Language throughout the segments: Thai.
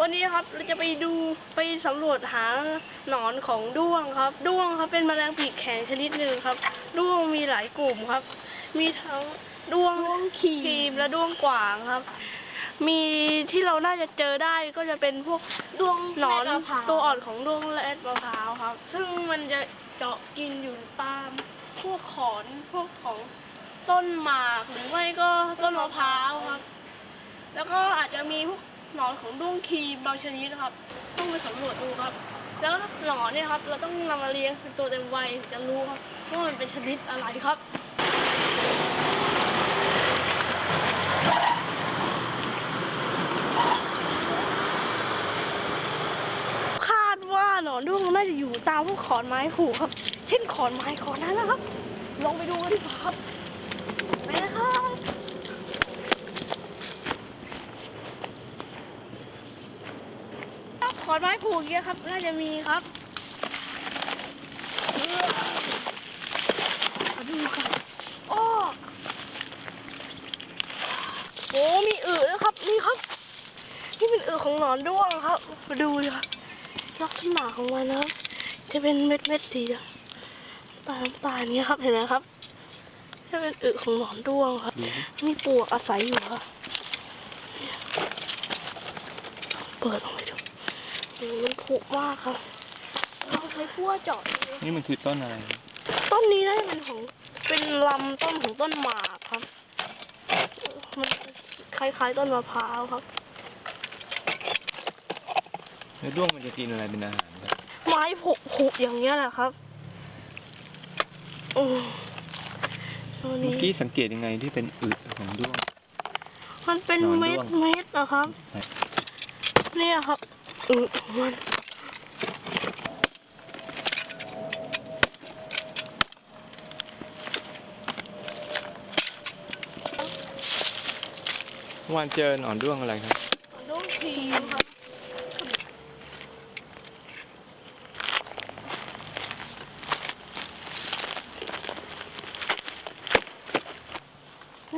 วันนี้ครับเราจะไปดูไปสำรวจหาหนอนของด้วงครับ ด้วงครับเป็นแมลงปีกแข็งชนิดหนึ่งครับ ด้วงมีหลายกลุ่มครับ มีทั้งด้วงครีมและด้วงกว่างครับ มีที่เราน่าจะเจอได้ก็จะเป็นพวกดวงหนอนแม่มะพร้าวตัวอ่อนของด้วงและมะพร้าวครับ ซึ่งมันจะเจาะกินอยู่ตามพวกขอนพวกของต้นหมากหรือไม่ก็ต้นมะพร้าวครับ แล้วก็อาจจะมีพวก หนอนของด้วงครีมบางชนิดนะครับ ต้องไปสำรวจดูครับ แล้วหนอนเนี่ยครับ เราต้องนำมาเลี้ยงเป็นตัวเต็มวัยถึงจะรู้ครับว่ามันเป็นชนิดอะไรครับคาดว่าหนอนด้วงน่าจะอยู่ตามพวกขอนไม้ผูกครับ เช่นขอนไม้ขอนนั้นนะครับ ลองไปดูกันดีกว่าครับ ไปเลยครับข อนไม้ผูกเยอะครับ น่าจะมีครับเออมาดูกันโอ้โหมีอึด้วยครับ นี่ครับ นี่เป็นอึของหนอนด้วงครับ มาดูเลยครับลักษณะของมันนะครับ จะเป็นเม็ดเม็ดๆสีน้ำตาลน้ำตาลเนี้ยครับ เห็นไหมครับ จะเป็นอึของหนอนด้วงครับ มีปลวกอาศัยอยู่ครับเนี่ยเปิดออกไปดูโอ้โหมันผุมากครับเราใช้พั่วเจาะดูนี่มันคือต้นอะไร ต้นนี้น่าจะเป็นของเป็นลำต้นของต้นหมากครับ มันคล้ายๆต้นมะพร้าวครับ แล้วด้วงมันจะกินอะไรเป็นอาหารครับไม้ผุผุอย่างเงี้ยแหละครับอืมตัวเมื่อนี้กี้สังเกตยังไงที่เป็นอึของด้วง มันเป็นหนอนด้เม็วดง เม็ดนะครับไหนเนี่ยครับ อือมันเมื่อวานเจอหนอนด้วงอะไรครับ ลูกทีมครับ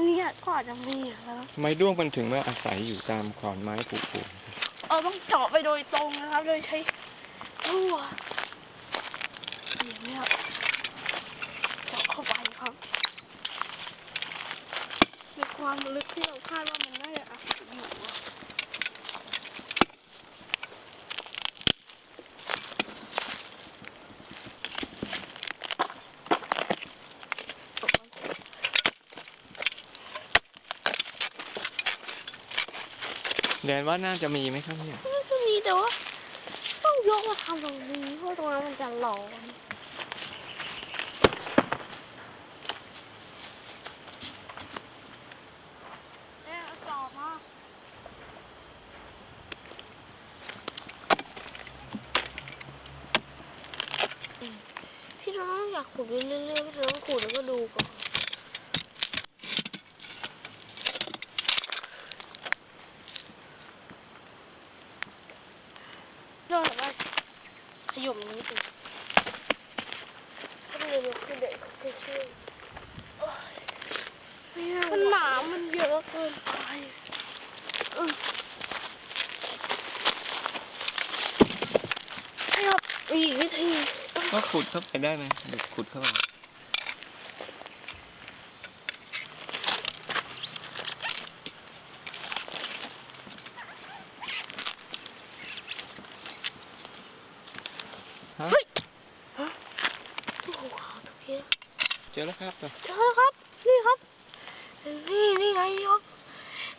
เนี่ยก็อาจจะมีครับ ไมด้วงมันถึงมาอาศัยอยู่ตามขอนไม้ผุ เราต้องเจาะไปโดยตรงนะครับ โดยใช้รั่วอย่างนี้ครับเจาะเข้าไปครับในความลึกที่เราคาดว่าศัยอยู่อะ ๆ แดนว่าน่าจะมีไหมครับเนี่ยมันก็มีแต่ว่าต้องยกมาทำตรงนี้เพราะตรงนั้นมันจะร้อนเอ๊ะเอาจอบมาพี่น้องอยากขุดไปเรื่อยๆพี่น้องขุดแล้วก็ดูก่อนเรื่องแบบว่าข ยุ่มนี้สิถ้าเป็นเรื่องขึ้นเด็กจะช่วยมันหนามันเยอะเกินไปอืมนี่ครับอีกวิธี ก็ขุดเข้าไปได้ไหมขุดเข้าไป ฮะตัวขาวๆตรงนี้เจอแล้วครับเจอแล้วครับ นี่ครับ นี่นี่ไงครับ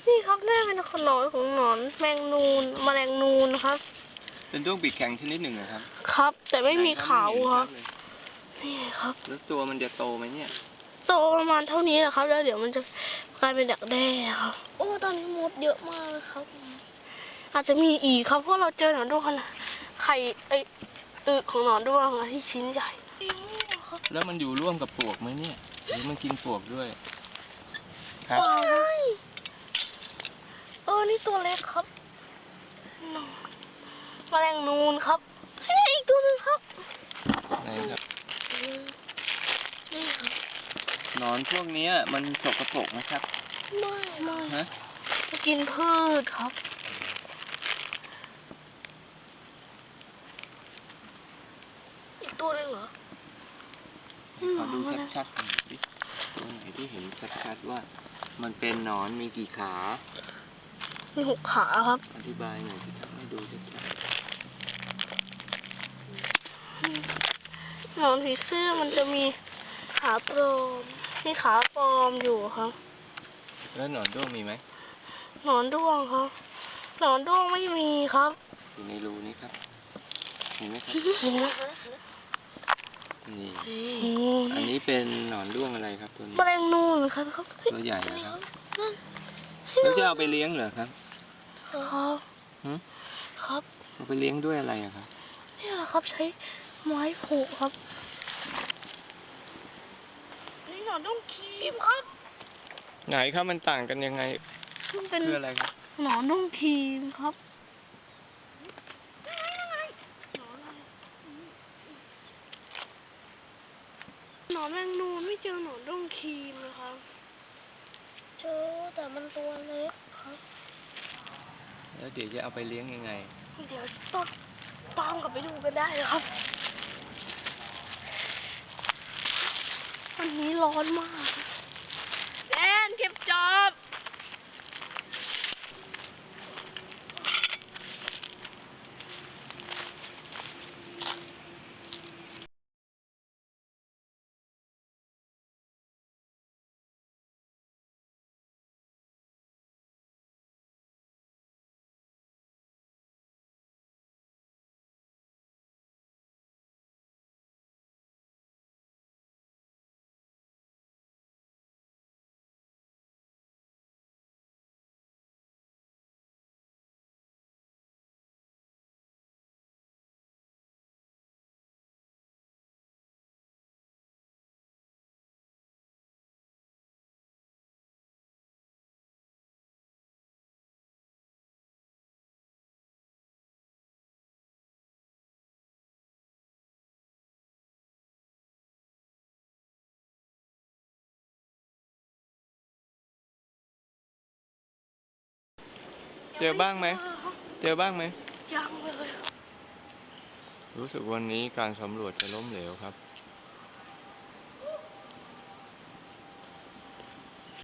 นี่ครับน่าเป็นขนอนของหนอนแมงนูนแมลงนูนครับ เป็นด้วงปีกแข็งชนิดหนึ่งนะครับ ครับ แต่ไม่มีไหนเขาไม่ครับเห็นชัดเลยนี่ครับ แล้วตัวมันจะโตไหมเนี่ย โตประมาณเท่านี้แหละครับ แล้วเดี๋ยวมันจะกลายเป็นดักแด้ครับ โอ้ ตอนนี้มดเยอะมากเลยครับ อาจจะมีอีกครับ เพราะเราเจอหนอนด้วงขนาดไข่ไอ อึของหนอนด้วงอะที่ชิ้นใหญ่ แล้วมันอยู่ร่วมกับปลวกไหมเนี่ยหรือมันกินปลวกด้วย ครับ เออ นี่ตัวเล็กครับหนอนแมลงนูนครับเฮ้ยอีกตัวหนึงครับไหนครับนี่ครับหนอนพวกเนี้ยมันสกปรกนะครับไม่ไม่ฮะกินพืชครับ ดูชัดๆหน่อยดิตัวไหนที่เห็นชัดๆว่า มันเป็นหนอนมีกี่ขา มีหกขาครับ อธิบายหน่อยที่ทำให้ดูชัดหนอนผีเสื้อมันจะมีขาปลอมมีขาปลอมอยู่ครับ ๆแล้วหนอนด้วงมีไหมหนอนด้วงครับ หนอนด้วงไม่มีครับ อยู่ในรูนี้ครับ เห็นไหมครับ เห็นไหม นี่โอ้อันนี้เป็นหนอนด้วงอะไรครับตัวนี้แมลงนูนครับครับตัวใหญ่นะครับแล้วจะเอาไปเลี้ยงเหรอครับครับหืมครับเอาไปเลี้ยงด้วยอะไรอะครับเนี่ยแหละครับใช้ไม้ผูกครับนี่หนอนด้วงครีมครับไหนครับมันต่างกันยังไงมันเป็นคืออะไรครับหนอนด้วงครีมครับ นอนแมงนูนไม่เจอหนอนด้วงครีมนะครับ เจอแต่มันตัวเล็กครับ แล้วเดี๋ยวจะเอาไปเลี้ยงยังไง เดี๋ยวต้องตามกลับไปดูกันได้นะครับ วันนี้ร้อนมากแอนเก็บจอบ เจอบ้างไหม เจอบ้างไหม ยังเลย รู้สึกวันนี้การสำรวจจะล้มเหลวครับ